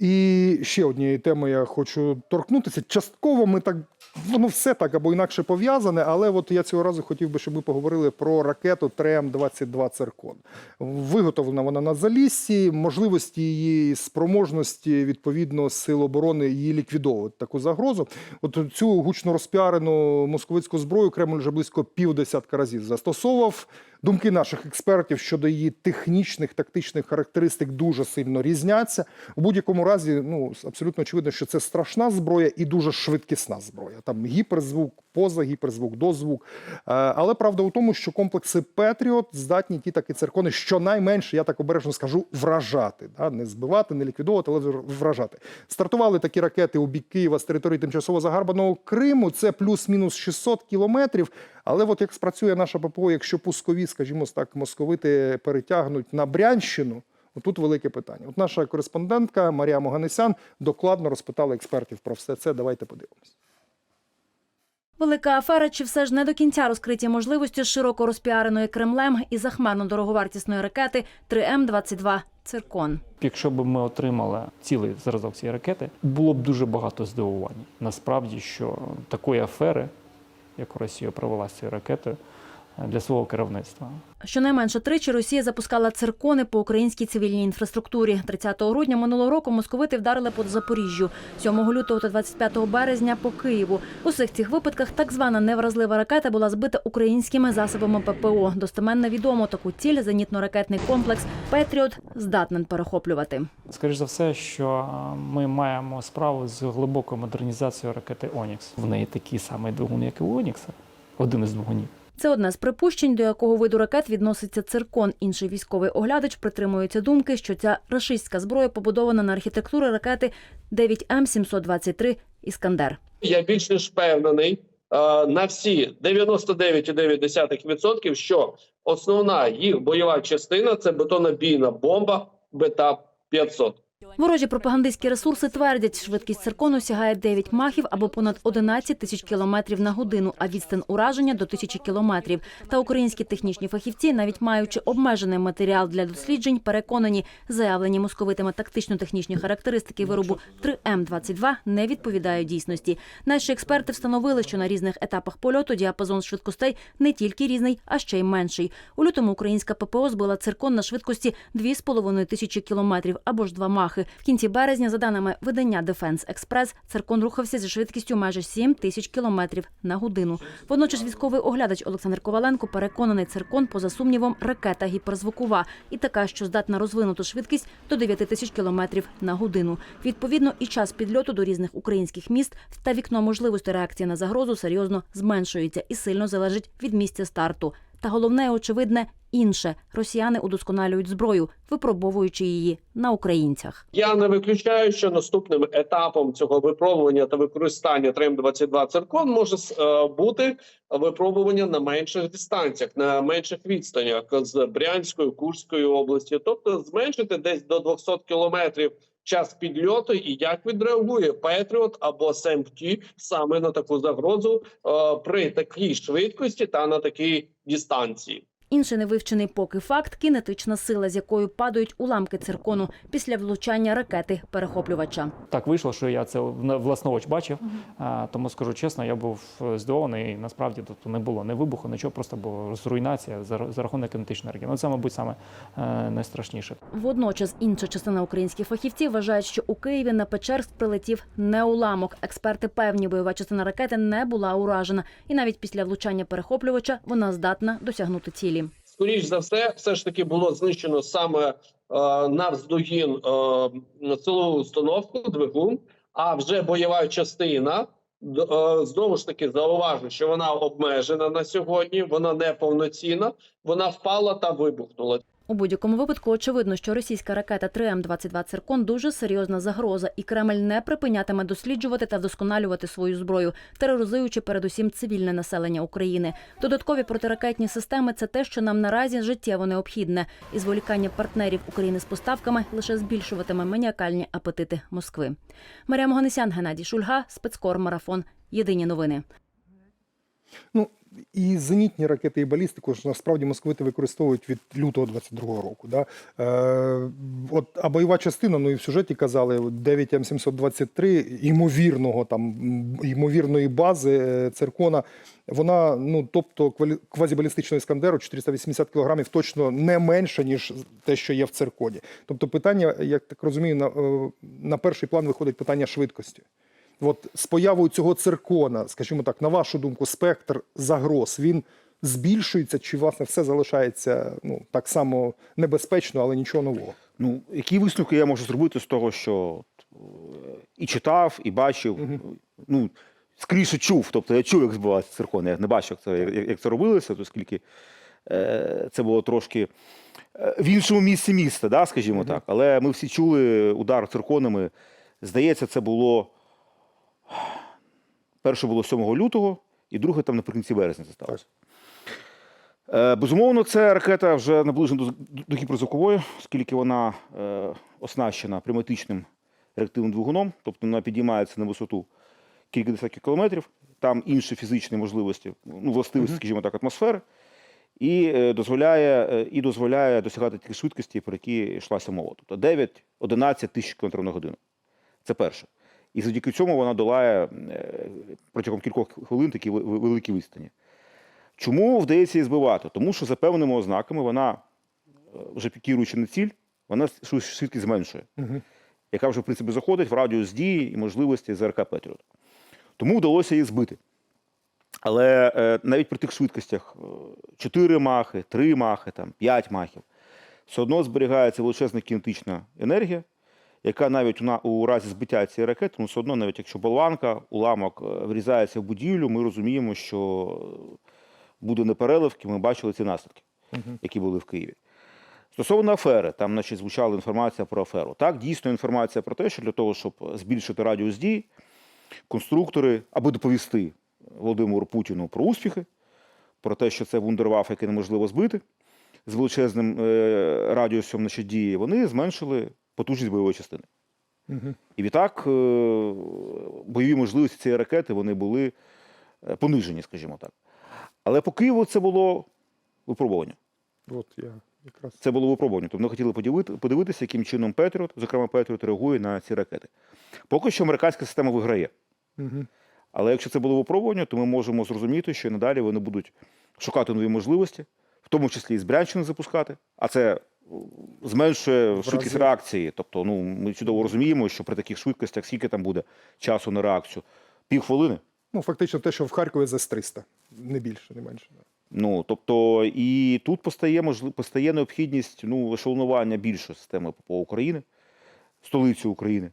І ще однієї теми я хочу торкнутися. Частково ми так, воно все так або інакше пов'язане, але от я цього разу хотів би, щоб ми поговорили про ракету ТРМ-22 «Циркон». Виготовлена вона на Заліссі, можливості її спроможності відповідно сил оборони її ліквідовувати таку загрозу. От цю гучно розпіарену московицьку зброю Кремль вже близько півдесятка разів застосовував. Думки наших експертів щодо її технічних тактичних характеристик дуже сильно різняться. У будь-якому разі, ну абсолютно очевидно, що це страшна зброя і дуже швидкісна зброя. Там гіперзвук, поза гіперзвук, дозвук. Е, Але правда у тому, що комплекси Петріот здатні ті такі циркони, щонайменше, я так обережно скажу, вражати. Да? Не збивати, не ліквідовувати, але вражати. Стартували такі ракети у бік Києва з території тимчасово загарбаного Криму. Це плюс-мінус 600 кілометрів. Але от як спрацює наша ППО, якщо пускові, скажімо так, московити перетягнуть на Брянщину, отут велике питання. От наша кореспондентка Марія Моганесян докладно розпитала експертів про все це. Давайте подивимось. Велика афера чи все ж не до кінця розкриті можливості широко розпіареної Кремлем і захмарно дороговартісної ракети 3М-22 «Циркон». Якщо б ми отримали цілий зразок цієї ракети, було б дуже багато здивувань. Насправді, що такої афери, яку Росія провела з цією ракетою, для свого керівництва. Щонайменше тричі Росія запускала циркони по українській цивільній інфраструктурі. 30 грудня минулого року московити вдарили по Запоріжжю, 7 лютого та 25 березня по Києву. У всіх цих випадках так звана невразлива ракета була збита українськими засобами ППО. Достеменно відомо таку ціль зенітно-ракетний комплекс Петріот здатний перехоплювати. Скоріше за все, що ми маємо справу з глибокою модернізацією ракети Онікс. В неї такий самий двигун, як і у Онікса, один із двигунів. Це одне з припущень, до якого виду ракет відноситься циркон. Інший військовий оглядач притримується думки, що ця рашистська зброя побудована на архітектури ракети 9М723 Іскандер. Я більш ніж впевнений е, на всі 99,9%, що основна їх бойова частина це бетонобійна бомба БТА 500. Ворожі пропагандистські ресурси твердять, швидкість циркону сягає 9 махів або понад 11 тисяч кілометрів на годину, а відстань ураження до тисячі кілометрів. Та українські технічні фахівці, навіть маючи обмежений матеріал для досліджень, переконані, заявлені московитами тактично-технічні характеристики виробу 3М22 не відповідають дійсності. Наші експерти встановили, що на різних етапах польоту діапазон швидкостей не тільки різний, а ще й менший. У лютому українська ППО збила циркон на швидкості 2,5 тисячі кілометрів або ж два махи. В кінці березня, за даними видання Дефенс Експрес, циркон рухався зі швидкістю майже 7 тисяч кілометрів на годину. Водночас військовий оглядач Олександр Коваленко переконаний, циркон поза сумнівом ракета гіперзвукова і така, що здатна розвинути швидкість до 9 тисяч кілометрів на годину. Відповідно, і час підльоту до різних українських міст та вікно можливості реакції на загрозу серйозно зменшується і сильно залежить від місця старту. Та головне, очевидне, інше росіяни удосконалюють зброю, випробовуючи її на українцях. Я не виключаю, що наступним етапом цього випробування та використання ТРМ-22 циркон може е, бути випробування на менших дистанціях, на менших відстанях з Брянської, Курської області, тобто зменшити десь до 200 кілометрів. Час підльоту і як відреагує Петріот або СМТ саме на таку загрозу е, при такій швидкості та на такій дистанції. Інший невивчений поки факт кінетична сила, з якою падають уламки циркону після влучання ракети перехоплювача. Так вийшло, що я це власноруч бачив, тому скажу чесно, я був е, здивований. І насправді тут не було не вибуху, нічого, просто була руйнація за, рахунок кинетичної енергії. Ну це, мабуть, саме е, найстрашніше. Водночас інша частина українських фахівців вважають, що у Києві на Печерськ прилетів не уламок. Експерти певні, бойова частина ракети не була уражена, і навіть після влучання перехоплювача вона здатна досягнути цілі. Скоріш за все, все ж таки було знищено саме е, навздогін е, силову установку, двигун, а вже бойова частина. е, Знову ж таки зауважу, що вона обмежена на сьогодні, вона не повноцінна, вона впала та вибухнула. У будь-якому випадку очевидно, що російська ракета 3М-22 «Циркон» дуже серйозна загроза, і Кремль не припинятиме досліджувати та вдосконалювати свою зброю, тероризуючи передусім цивільне населення України. Додаткові протиракетні системи це те, що нам наразі життєво необхідне. І зволікання партнерів України з поставками лише збільшуватиме маніакальні апетити Москви. Марія Моганесян, Геннадій Шульга, спецкор Марафон. Єдині новини. Ну, і зенітні ракети, і балістику ж насправді московити використовують від лютого 22-го року. Да? Е, от, а бойова частина, ну і в сюжеті казали, 9 М723 ймовірного там ймовірної бази е, циркона. Вона, ну тобто, квазібалістичного іскандеру 480 кілограмів точно не менше, ніж те, що є в цирконі. Тобто, питання, як так розумію, на, е, на перший план виходить питання швидкості. От з появою цього циркона, скажімо так, на вашу думку, спектр загроз він збільшується, чи власне все залишається ну так само небезпечно, але нічого нового? Ну, які висновки я можу зробити з того, що е, і читав, і бачив. Ну, скоріше чув. Тобто я чув, як збивався циркон. Я не бачив, як це, як, як це робилося, оскільки е, це було трошки е, в іншому місці міста, да, скажімо так. Але ми всі чули удар цирконами. Здається, це було перше було 7 лютого, і друге там наприкінці березня це сталося. Е, Безумовно, це ракета вже наближена до, до гіперзвукової, оскільки вона е, оснащена пневматичним реактивним двигуном, тобто вона підіймається на висоту кілька десятків кілометрів, там інші фізичні можливості, ну, властивості, скажімо так, атмосфери, і, е, дозволяє, е, і дозволяє досягати тих швидкості, про які йшлася мова. Тобто 9-11 тисяч км на годину. Це перше. І завдяки цьому вона долає е, протягом кількох хвилин такі великі відстані. Чому вдається її збивати? Тому що за певними ознаками вона, е, вже пікіруючи на ціль, вона швидкість зменшує, Угу. яка вже, в принципі, заходить в радіус дії і можливості ЗРК Петріот. Тому вдалося її збити. Але е, навіть при тих швидкостях 4 махи, 3 махи, там, 5 махів, все одно зберігається величезна кінетична енергія, яка навіть у, у разі збиття цієї ракети, ну, все одно, навіть якщо болванка, уламок е, врізається в будівлю, ми розуміємо, що буде непереливки, ми бачили ці наслідки, які були в Києві. Стосовно афери, там значить, звучала інформація про аферу. Так, дійсно інформація про те, що для того, щоб збільшити радіус дій, конструктори, аби доповісти Володимиру Путіну про успіхи, про те, що це вундерваф, який неможливо збити з величезним е, радіусом значить, дії, вони зменшили потужність бойової частини. Угу. І відтак е, бойові можливості цієї ракети вони були е, понижені, скажімо так. Але по Києву це було випробування. От я якраз Це було випробування. Тобто ми хотіли подивити, подивитися, яким чином Петріот, зокрема Петріот, реагує на ці ракети. Поки що американська система виграє. угу. Але якщо це було випробування, то ми можемо зрозуміти, що надалі вони будуть шукати нові можливості, в тому числі і з Брянщини запускати, а це зменшує В швидкість реакції. Тобто, ну ми чудово розуміємо, що при таких швидкостях скільки там буде часу на реакцію? Півхвилини. ну фактично те, що в Харкові за 300, не більше, не менше. Ну тобто, і тут постає можли- постає необхідність ну, ешелонування більшої системи ППО України, столицю України,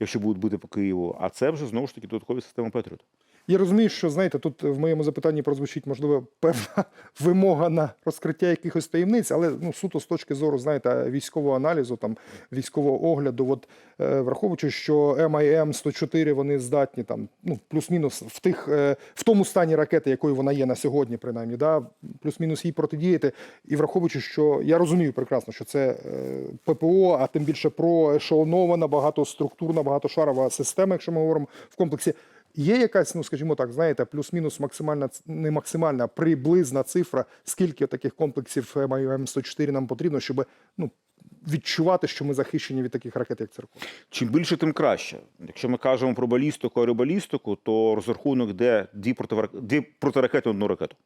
якщо будуть бити по Києву. А це вже знову ж таки додаткові системи Петріот. Я розумію, що знаєте, тут в моєму запитанні прозвучить можливо певна вимога на розкриття якихось таємниць, але ну суто з точки зору, знаєте, військового аналізу, там військового огляду, от е, враховуючи, що MIM 104 вони здатні там, ну плюс-мінус в тих е, в тому стані ракети, якою вона є на сьогодні, принаймні, да, плюс-мінус їй протидіяти. І враховуючи, що я розумію прекрасно, що це е, ППО, а тим більше проешелонована, багатоструктурна, багатошарова система, якщо ми говоримо в комплексі. Є якась, ну скажімо так, знаєте, плюс-мінус максимальна, не максимальна, приблизна цифра, скільки таких комплексів М104 нам потрібно, щоб ну, відчувати, що ми захищені від таких ракет, як церква. Чим більше, тим краще. Якщо ми кажемо про балістику, аеробалістику, то розрахунок де дві, протиракети одну ракету.